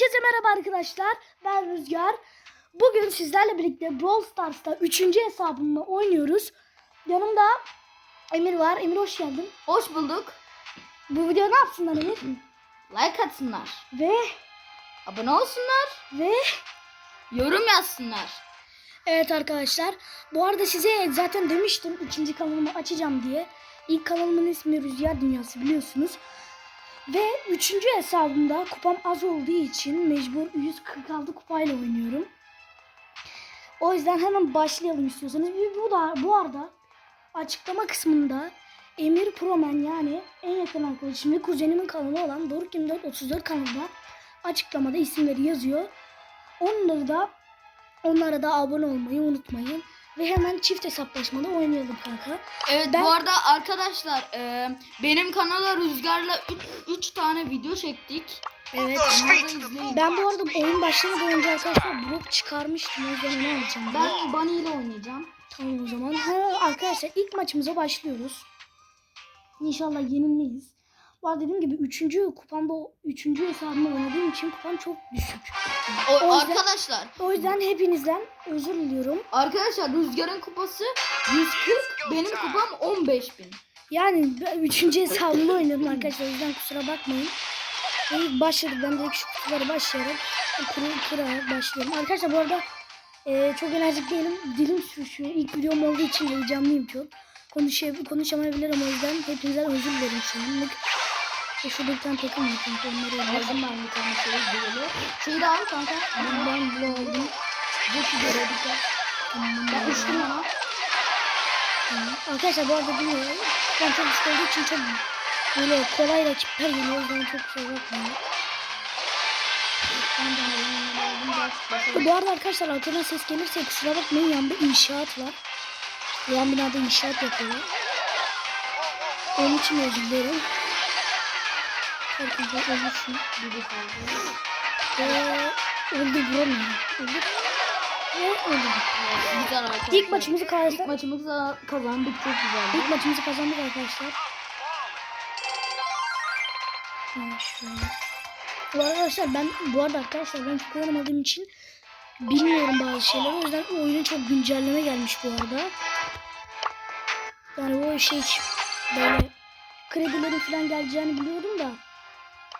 Herkese merhaba arkadaşlar. Ben Rüzgar. Bugün sizlerle birlikte Brawl Stars'ta 3. hesabımla oynuyoruz. Yanımda Emir var. Emir hoş geldin. Hoş bulduk. Bu video ne yapsınlar Emir? Like atsınlar. Ve Abone olsunlar. ve Yorum yazsınlar. evet arkadaşlar. Bu arada size zaten demiştim ikinci kanalımı açacağım diye. İlk kanalımın ismi Rüzgar Dünyası biliyorsunuz. Ve üçüncü hesabımda kupam az olduğu için mecbur 146 kupayla oynuyorum. O yüzden hemen başlayalım istiyorsanız. Bu da bu arada açıklama kısmında Emir Promen yani en yakın arkadaşım ve kuzenimin kanalı olan Doruk 2434 kanalında açıklamada isimleri yazıyor. Onları da onlara da abone olmayı unutmayın. Ve hemen çift hesaplaşmada oynayalım kanka. Evet Ben- bu arada arkadaşlar e, benim kanala Rüzgar'la 3 tane video çektik. Evet. Ben bu arada oyun başlamadan önce arkadaşlar blok çıkarmıştım. O yüzden onu alacağım. Ben... Ben Bunny ile oynayacağım. Tamam o zaman. Ha, arkadaşlar ilk maçımıza başlıyoruz. İnşallah yenilmeyiz. Arada dediğim gibi 3. kupamda 3. hesabımda oynadığım için kupam çok düşük. O, O yüzden- arkadaşlar O yüzden hepinizden özür diliyorum. arkadaşlar Rüzgar'ın kupası 140 benim kupam 15 bin. Yani ben 3. hesabımda oynadım arkadaşlar. O yüzden kusura bakmayın. İlk başladık. Ben direkt şu kutuları başlayarak kuru, kurarak başlıyorum. Arkadaşlar bu arada e, çok enerjik değilim. Dilim sürüşüyor. İlk videom olduğu için heyecanlıyım çok. Konuşamayabilirim o yüzden hepinizden özür dilerim şu anlık. Ve şurada bir tane takım var kanka. Onları Aldım aldım. ben bir tane şey böyle. Şeyi de al kanka. Ben, ben bunu aldım. Jackie göredik ya. Ben uçtum ona. Arkadaşlar bu arada bilmiyorum. Ben çok düşük olduğu için çok böyle kolay rakipler geliyor. Çok. Ben aldım. Biraz basalım. Bu arada arkadaşlar arkadan ses gelirse kusura bakmayın yanında inşaat var. Yan binada inşaat yapıyorlar. Onun için özür dilerim. Herkese ölürsün. Biri kaldı. Ve öldü vuramıyorum. Öldü. Ve öldü. Güzel arkadaşlar. İlk maçımızı İlk kazandık. maçımızı kazandık çok güzeldi. İlk maçımızı kazandık arkadaşlar. Bu arkadaşlar ben bu arada arkadaşlar ben çok oynamadığım için bilmiyorum bazı şeyleri. O yüzden oyunun çok güncelleme gelmiş bu arada. Yani o şey böyle kredilerin falan geleceğini biliyordum da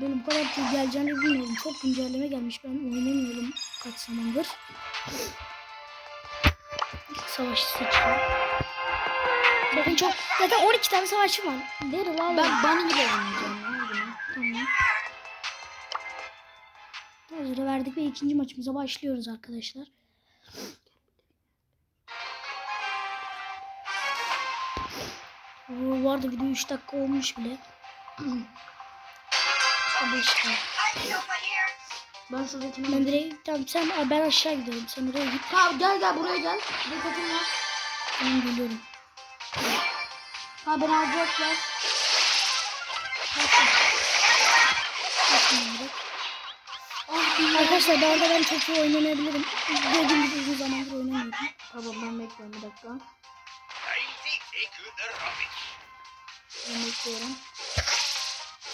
böyle bu kadar çok geleceğini bilmiyordum. Çok güncelleme gelmiş. Ben oynamıyorum kaç zamandır. Savaşı seçiyorum. Bakın çok zaten 12 tane savaşçı var. Daryl abi. Ben Bunny ile oynayacağım. Tamam. Hazırı verdik ve ikinci maçımıza başlıyoruz arkadaşlar. Oo, arada video 3 dakika olmuş bile. Hadi işte. Ben şuradakini... Ben direkt tamam sen ben aşağı gidiyorum. Sen oraya git. Ha gel gel buraya gel. Dikkatim var. Ben geliyorum. Ha beni alacaklar. Ah bir Arkadaşlar bu arada ben çok iyi oynamayabilirim. Dediğim gibi uzun zamandır oynamıyorum. Tamam ben bekliyorum bir dakika. Ben bekliyorum.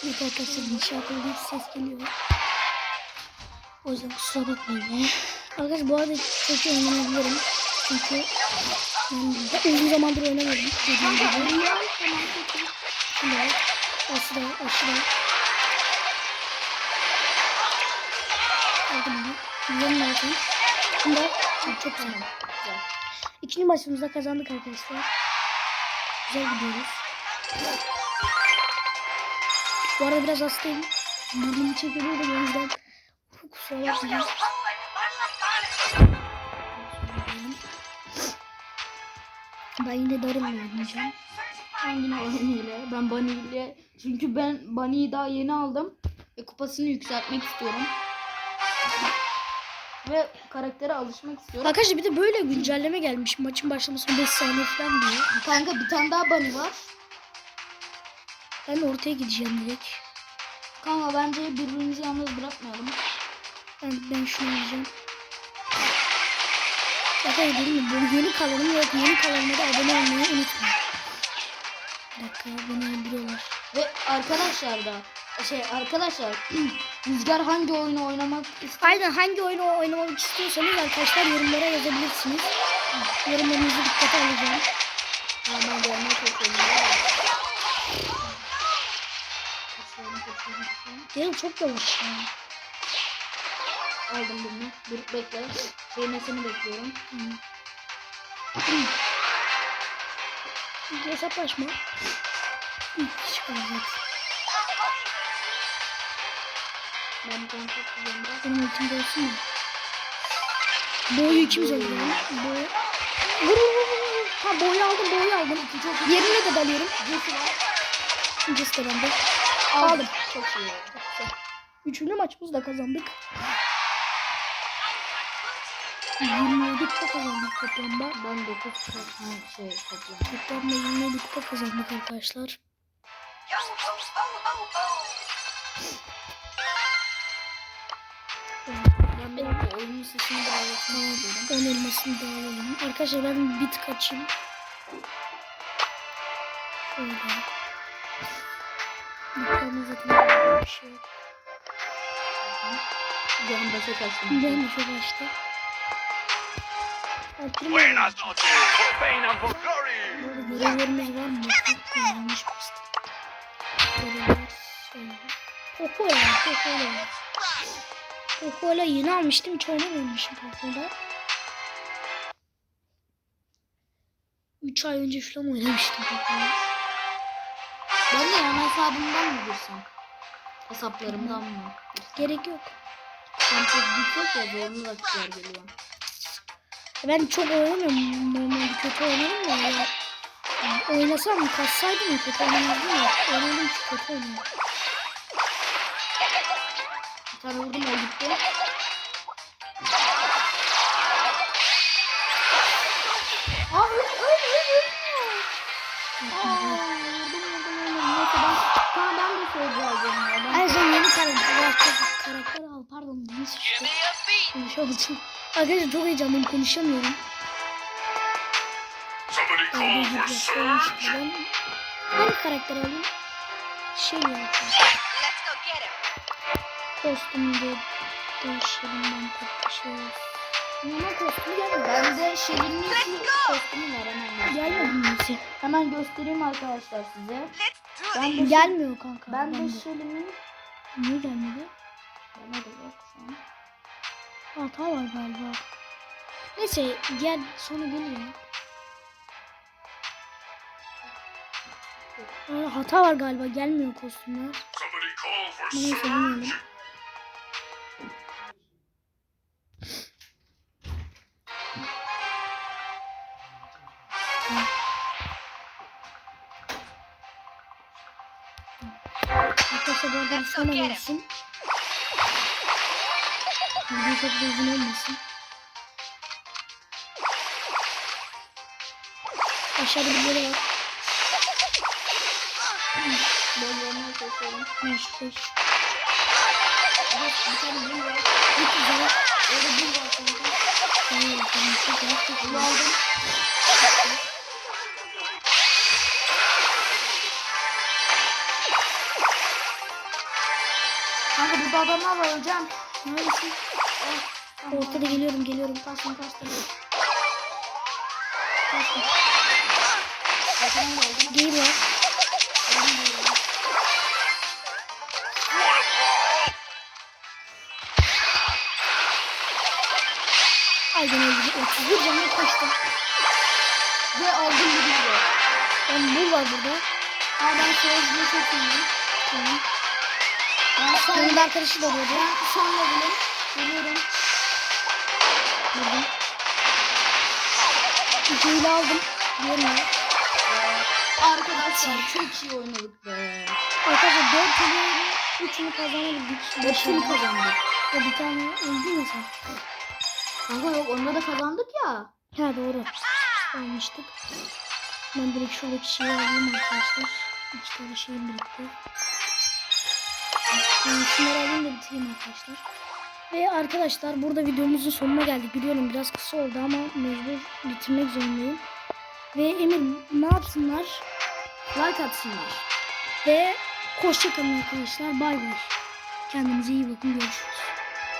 Evet arkadaşlar inşaat olduğu ses geliyor. O yüzden kusura bakmayın ya. Arkadaşlar bu arada çok iyi oynayabilirim. Çünkü ben uzun zamandır oynamadım. Dediğim gibi. Şimdi. Aşırı aşırı. Aldım onu. Güzel lazım. Şimdi çok güzel. Güzel. İkinci maçımızda kazandık arkadaşlar. Güzel gidiyoruz. Bu arada biraz hastayım. Burnumu çekiyor da o yüzden kusura bakmayın. Ben yine Daryl'la oynayacağım. Ben yine Bunny ile. Ben Bunny ile. Çünkü ben Bunny'yi daha yeni aldım. Ve kupasını yükseltmek istiyorum. Ve karaktere alışmak istiyorum. Arkadaşlar bir de böyle güncelleme gelmiş. Maçın başlamasına 5 saniye falan diyor. Kanka bir tane daha Bunny var. Ben ortaya gideceğim direkt. Kanka bence birbirimizi yalnız bırakmayalım. Ben, ben şunu alacağım. Arkadaşlar dedim mi bu yeni kanalım yok. Yeni kanalıma da abone olmayı unutmayın. Bir dakika beni öldürüyorlar. Ve arkadaşlar da şey arkadaşlar Rüzgar hangi oyunu oynamak ister? Aynen hangi oyunu oynamak istiyorsanız arkadaşlar yorumlara yazabilirsiniz. Yorumlarınızı dikkate alacağım. Ha, ben görmeye Gel çok yavaş ya. Aldım birini. Dur bekle. Değmesini bekliyorum. İlk hesaplaşma. İlk. Ben tane çok güzel biraz. Benim ultimde olsun mu? Boğuyu ikimiz alıyorum. Boğu. Vur vur vur. Ha boğuyu aldım boğuyu aldım. Yerine de dalıyorum. Jesse var. Jess de bende. Aldım. Çok iyi. Çok güzel. Üçüncü maçımızı da kazandık. 27 kupa kazandık toplamda. Ben 9 şey toplam. Toplamda 27 kupa kazandık arkadaşlar. Ben dakika oyunun sesini açmak istiyorum. Ön elmasını da alalım. Arkadaşlar ben bit kaçayım. Şöyle. Zaten bir şey an başa kaçtım. Ben açtı. Arttırma. Buenas noches, glory. Burada görevlerimiz var mı? Yanlış bastım. Görevler şöyle. Poco ya, Poco ya. Poco ile yeni almıştım. Hiç oynamamışım Poco'da. 3 ay önce falan oynamıştım Poco'yu. Ben de yan hesabımdan mı girsem? Hesaplarımdan mı? Gerek yok. Ben çok yüksek ya zorlu rakipler geliyor. Ben çok oynamıyorum. Normalde kötü oynarım da ya. Oynasam kassaydım ya kötü oynamazdım ya. Oynadım ki kötü oynuyorum. Bir tane vurdum o gitti. Aa öl öl öl ölmüyor. Ben tamam ben de söyleyeceğim. Ben sen yeni karakter, karakter al pardon dili sıçtı. Konuşamadım. Arkadaşlar çok heyecanlıyım konuşamıyorum. Search. koymuştum. Ben hangi karakter alayım? Şey yapayım? Let's go get him. Kostümü de değişelim ben tek bir şey olsun. Normal kostümü gelmedi. Bende Şirin'in iki kostümü var hemen. Gelmedi mi? Hemen göstereyim arkadaşlar size. Let's Ben de Gelmiyor kanka. ben bende. de Şirin'in Niye gelmedi? bana da yok şu an. Hata var galiba. Neyse gel sonra gelir ya. Aa, hata var galiba gelmiyor kostümler. Neyse bilmiyorum. Arkadaşlar bu arada bir sonra gelsin. Video çok da uzun olmasın. Aşağıda birileri var. Ben görmeye çalışıyorum. Ben şu. Evet bir tane bul var. Git güzel. Orada bul var. Ben yapayım. Çok rahat rahat. aldım. Burada adamlar var hocam. Neredesin? Ortada geliyorum geliyorum. Kaçtım kaçtım. Kaçtım. Geldim. Aydan öldü. 31 canına kaçtım. Ve aldım bir video. Ben bul var burada. Ha ben sözlüğü çok iyiyim. Tamam. Ben son, Yanında arkadaşı da oluyordu. ben son levelim. Geliyorum. Vurdum. İkiyle aldım. Diğerini. Arkadaşlar çok iyi oynadık be. Arkadaşlar 4 tane 3'ünü kazanabildik. Hepsini Beşini kazandık. Ya bir tane öldü mü sen? Kanka yok onda da kazandık ya. Ha doğru. Almıştık. Ben direkt şuradaki şeyi alayım arkadaşlar. İki tane şeyim birlikte. Yani şunları alayım da bitireyim arkadaşlar. Ve arkadaşlar burada videomuzun sonuna geldik. Biliyorum biraz kısa oldu ama mecbur bitirmek zorundayım. Ve Emir ne yapsınlar? Like atsınlar. Ve hoşçakalın arkadaşlar. Bay bay. Kendinize iyi bakın. Görüşürüz.